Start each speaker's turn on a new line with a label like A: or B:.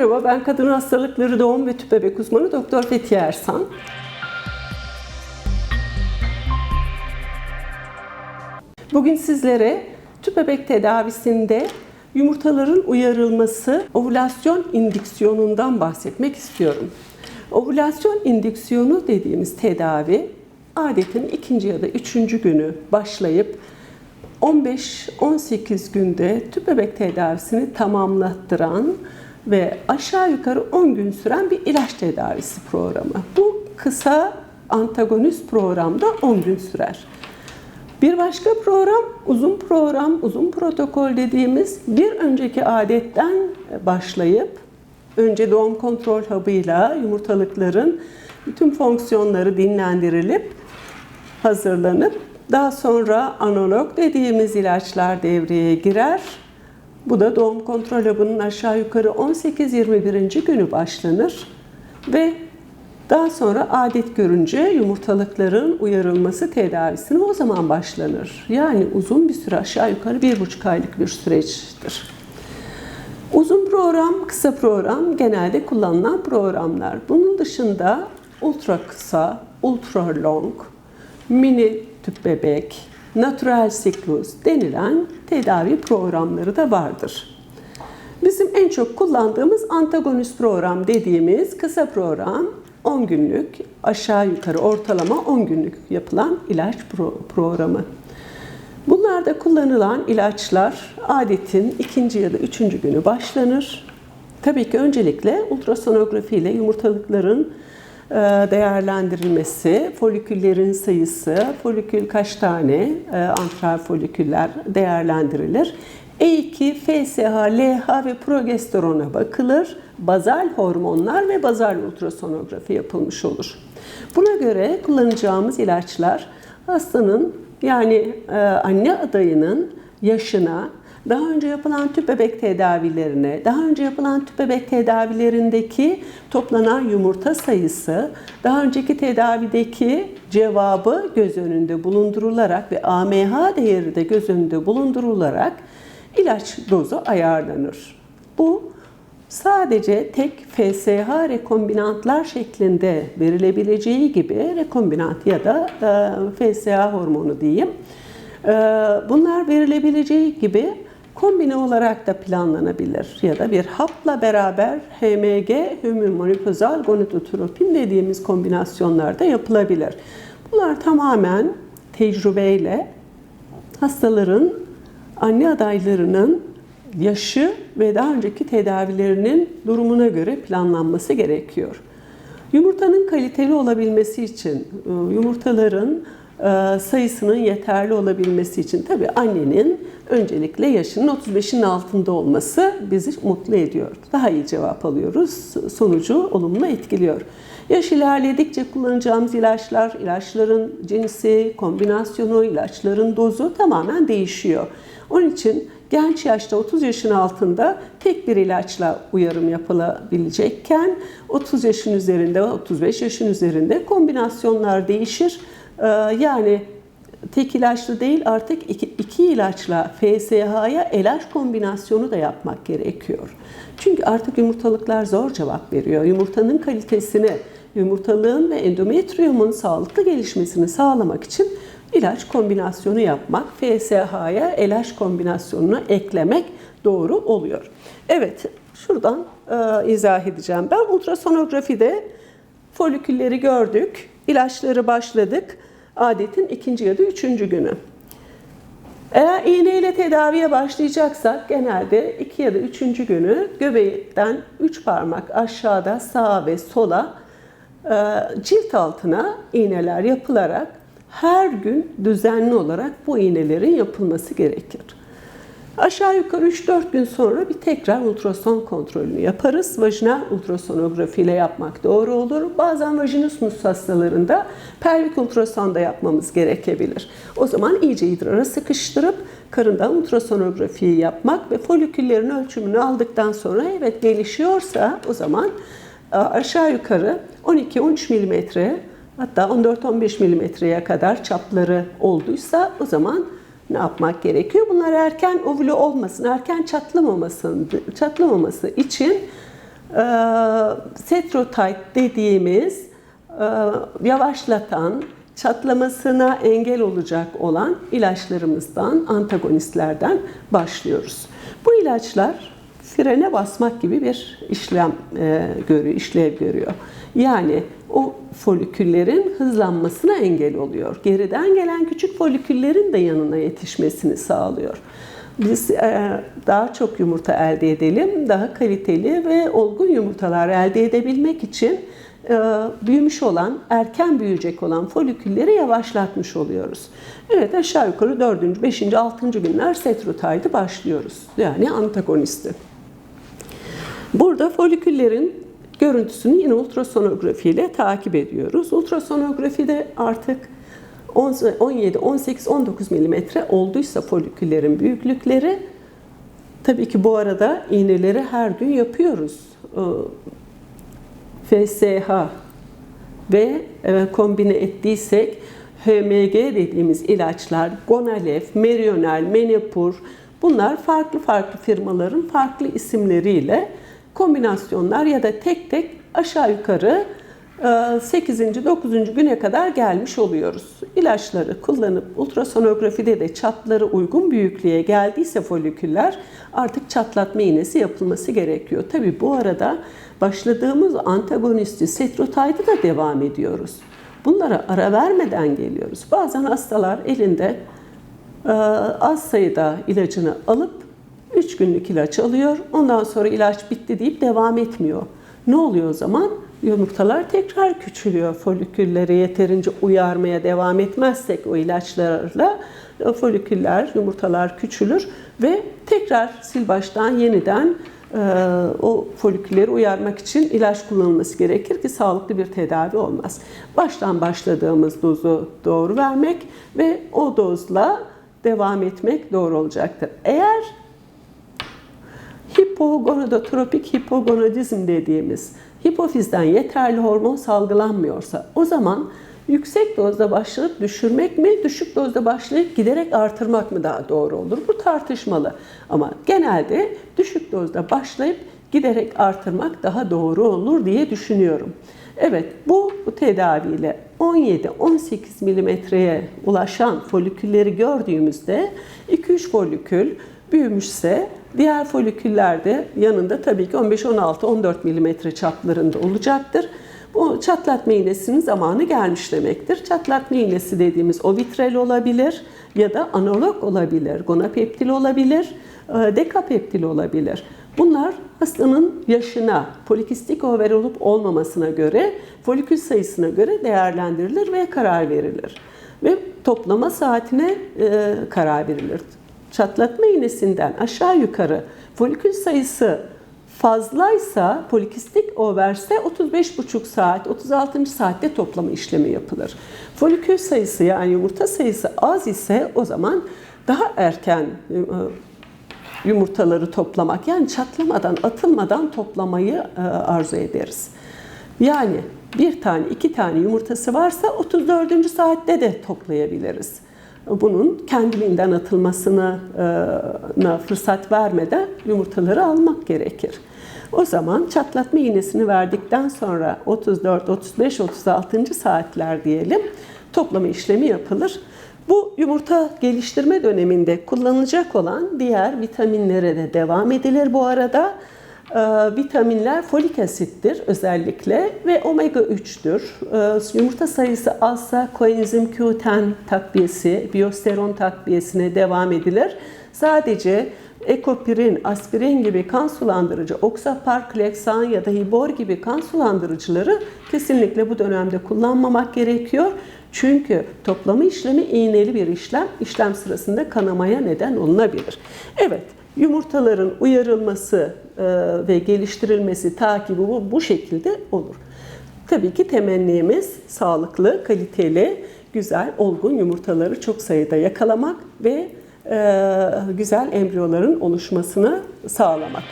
A: Merhaba, ben kadın hastalıkları doğum ve tüp bebek uzmanı Doktor Fethiye Ersan. Bugün sizlere tüp bebek tedavisinde yumurtaların uyarılması ovülasyon indüksiyonundan bahsetmek istiyorum. Ovülasyon indüksiyonu dediğimiz tedavi adetin ikinci ya da üçüncü günü başlayıp 15-18 günde tüp bebek tedavisini tamamlattıran ve aşağı yukarı 10 gün süren bir ilaç tedavisi programı. Bu kısa antagonist programda 10 gün sürer. Bir başka program uzun program, uzun protokol dediğimiz bir önceki adetten başlayıp önce doğum kontrol hub'ıyla yumurtalıkların bütün fonksiyonları dinlendirilip hazırlanıp daha sonra analog dediğimiz ilaçlar devreye girer. Bu da doğum kontrol hub'ının aşağı yukarı 18-21. günü başlanır ve daha sonra adet görünce yumurtalıkların uyarılması tedavisine o zaman başlanır. Yani uzun bir süre aşağı yukarı bir buçuk aylık bir süreçtir. Uzun program, kısa program genelde kullanılan programlar. Bunun dışında ultra kısa, ultra long, mini tüp bebek, natural siklus denilen tedavi programları da vardır. Bizim en çok kullandığımız antagonist program dediğimiz kısa program 10 günlük aşağı yukarı ortalama 10 günlük yapılan ilaç pro- programı. Bunlarda kullanılan ilaçlar adetin ikinci ya da üçüncü günü başlanır. Tabii ki öncelikle ultrasonografi ile yumurtalıkların değerlendirilmesi, foliküllerin sayısı, folikül kaç tane, e, antral foliküller değerlendirilir. E2, FSH, LH ve progesterona bakılır. Bazal hormonlar ve bazal ultrasonografi yapılmış olur. Buna göre kullanacağımız ilaçlar hastanın yani e, anne adayının yaşına, daha önce yapılan tüp bebek tedavilerine, daha önce yapılan tüp bebek tedavilerindeki toplanan yumurta sayısı, daha önceki tedavideki cevabı göz önünde bulundurularak ve AMH değeri de göz önünde bulundurularak ilaç dozu ayarlanır. Bu sadece tek FSH rekombinantlar şeklinde verilebileceği gibi rekombinant ya da e, FSH hormonu diyeyim. E, bunlar verilebileceği gibi kombine olarak da planlanabilir ya da bir hapla beraber HMG, hümümonipozal gonadotropin dediğimiz kombinasyonlarda yapılabilir. Bunlar tamamen tecrübeyle hastaların anne adaylarının yaşı ve daha önceki tedavilerinin durumuna göre planlanması gerekiyor. Yumurtanın kaliteli olabilmesi için, e, yumurtaların e, sayısının yeterli olabilmesi için tabii annenin öncelikle yaşının 35'in altında olması bizi mutlu ediyor. Daha iyi cevap alıyoruz. Sonucu olumlu etkiliyor. Yaş ilerledikçe kullanacağımız ilaçlar, ilaçların cinsi, kombinasyonu, ilaçların dozu tamamen değişiyor. Onun için genç yaşta 30 yaşın altında tek bir ilaçla uyarım yapılabilecekken 30 yaşın üzerinde, 35 yaşın üzerinde kombinasyonlar değişir. Ee, yani tek ilaçlı değil artık iki, iki ilaçla FSH'ya LH kombinasyonu da yapmak gerekiyor. Çünkü artık yumurtalıklar zor cevap veriyor. Yumurtanın kalitesini, yumurtalığın ve endometriyumun sağlıklı gelişmesini sağlamak için ilaç kombinasyonu yapmak, FSH'ya LH kombinasyonunu eklemek doğru oluyor. Evet, şuradan e, izah edeceğim. Ben ultrasonografide folikülleri gördük, ilaçları başladık. Adetin ikinci ya da üçüncü günü. Eğer iğneyle tedaviye başlayacaksak genelde iki ya da üçüncü günü göbeğinden üç parmak aşağıda sağa ve sola e, cilt altına iğneler yapılarak her gün düzenli olarak bu iğnelerin yapılması gerekir. Aşağı yukarı 3-4 gün sonra bir tekrar ultrason kontrolünü yaparız. Vajinal ultrasonografi ile yapmak doğru olur. Bazen vajinismus hastalarında pelvik ultrason da yapmamız gerekebilir. O zaman iyice idrara sıkıştırıp karından ultrasonografiyi yapmak ve foliküllerin ölçümünü aldıktan sonra evet gelişiyorsa o zaman aşağı yukarı 12-13 milimetre hatta 14-15 milimetreye kadar çapları olduysa o zaman ne yapmak gerekiyor? Bunlar erken ovülü olmasın, erken çatlamamasın, çatlamaması için e, Cetrotide dediğimiz e, yavaşlatan, çatlamasına engel olacak olan ilaçlarımızdan, antagonistlerden başlıyoruz. Bu ilaçlar frene basmak gibi bir işlem e, görüyor, işlev görüyor. Yani o foliküllerin hızlanmasına engel oluyor. Geriden gelen küçük foliküllerin de yanına yetişmesini sağlıyor. Biz e, daha çok yumurta elde edelim, daha kaliteli ve olgun yumurtalar elde edebilmek için e, büyümüş olan, erken büyüyecek olan folikülleri yavaşlatmış oluyoruz. Evet aşağı yukarı 4. 5. 6. günler setrotaydı başlıyoruz. Yani antagonisti. Burada foliküllerin görüntüsünü yine ultrasonografi ile takip ediyoruz. Ultrasonografide artık 17, 18, 19 milimetre olduysa foliküllerin büyüklükleri tabii ki bu arada iğneleri her gün yapıyoruz. FSH ve e, kombine ettiysek HMG dediğimiz ilaçlar, Gonalef, Merionel, Menopur bunlar farklı farklı firmaların farklı isimleriyle kombinasyonlar ya da tek tek aşağı yukarı 8. 9. güne kadar gelmiş oluyoruz. İlaçları kullanıp ultrasonografide de çapları uygun büyüklüğe geldiyse foliküller artık çatlatma iğnesi yapılması gerekiyor. Tabi bu arada başladığımız antagonisti setrotide'ı da devam ediyoruz. Bunlara ara vermeden geliyoruz. Bazen hastalar elinde az sayıda ilacını alıp 3 günlük ilaç alıyor. Ondan sonra ilaç bitti deyip devam etmiyor. Ne oluyor o zaman? Yumurtalar tekrar küçülüyor. Folikülleri yeterince uyarmaya devam etmezsek o ilaçlarla foliküller, yumurtalar küçülür ve tekrar sil baştan yeniden e, o folikülleri uyarmak için ilaç kullanılması gerekir ki sağlıklı bir tedavi olmaz. Baştan başladığımız dozu doğru vermek ve o dozla devam etmek doğru olacaktır. Eğer hipogonadotropik hipogonadizm dediğimiz hipofizden yeterli hormon salgılanmıyorsa o zaman yüksek dozda başlayıp düşürmek mi, düşük dozda başlayıp giderek artırmak mı daha doğru olur? Bu tartışmalı. Ama genelde düşük dozda başlayıp giderek artırmak daha doğru olur diye düşünüyorum. Evet bu, bu tedaviyle 17-18 milimetreye ulaşan folikülleri gördüğümüzde 2-3 folikül büyümüşse diğer foliküller de yanında tabii ki 15-16-14 milimetre çaplarında olacaktır. Bu çatlatma iğnesinin zamanı gelmiş demektir. Çatlatma iğnesi dediğimiz o vitrel olabilir ya da analog olabilir, gonapeptil olabilir, e, dekapeptil olabilir. Bunlar hastanın yaşına, polikistik over olup olmamasına göre, folikül sayısına göre değerlendirilir ve karar verilir. Ve toplama saatine e, karar verilir. Çatlatma iğnesinden aşağı yukarı folikül sayısı fazlaysa, polikistik overse 35,5 saat, 36. saatte toplama işlemi yapılır. Folikül sayısı yani yumurta sayısı az ise o zaman daha erken e, yumurtaları toplamak yani çatlamadan, atılmadan toplamayı e, arzu ederiz. Yani bir tane, iki tane yumurtası varsa 34. saatte de toplayabiliriz. Bunun kendiliğinden atılmasına e, fırsat vermeden yumurtaları almak gerekir. O zaman çatlatma iğnesini verdikten sonra 34, 35, 36. saatler diyelim toplama işlemi yapılır. Bu yumurta geliştirme döneminde kullanılacak olan diğer vitaminlere de devam edilir bu arada. Ee, vitaminler folik asittir özellikle ve omega 3'tür. Ee, yumurta sayısı azsa koenzim Q10 takviyesi, biyosteron takviyesine devam edilir. Sadece ekopirin, aspirin gibi kan sulandırıcı, oksapar, kleksan ya da hibor gibi kan sulandırıcıları kesinlikle bu dönemde kullanmamak gerekiyor. Çünkü toplama işlemi iğneli bir işlem, işlem sırasında kanamaya neden olunabilir. Evet, yumurtaların uyarılması ve geliştirilmesi, takibi bu, bu şekilde olur. Tabii ki temennimiz sağlıklı, kaliteli, güzel, olgun yumurtaları çok sayıda yakalamak ve e, güzel embriyoların oluşmasını sağlamak.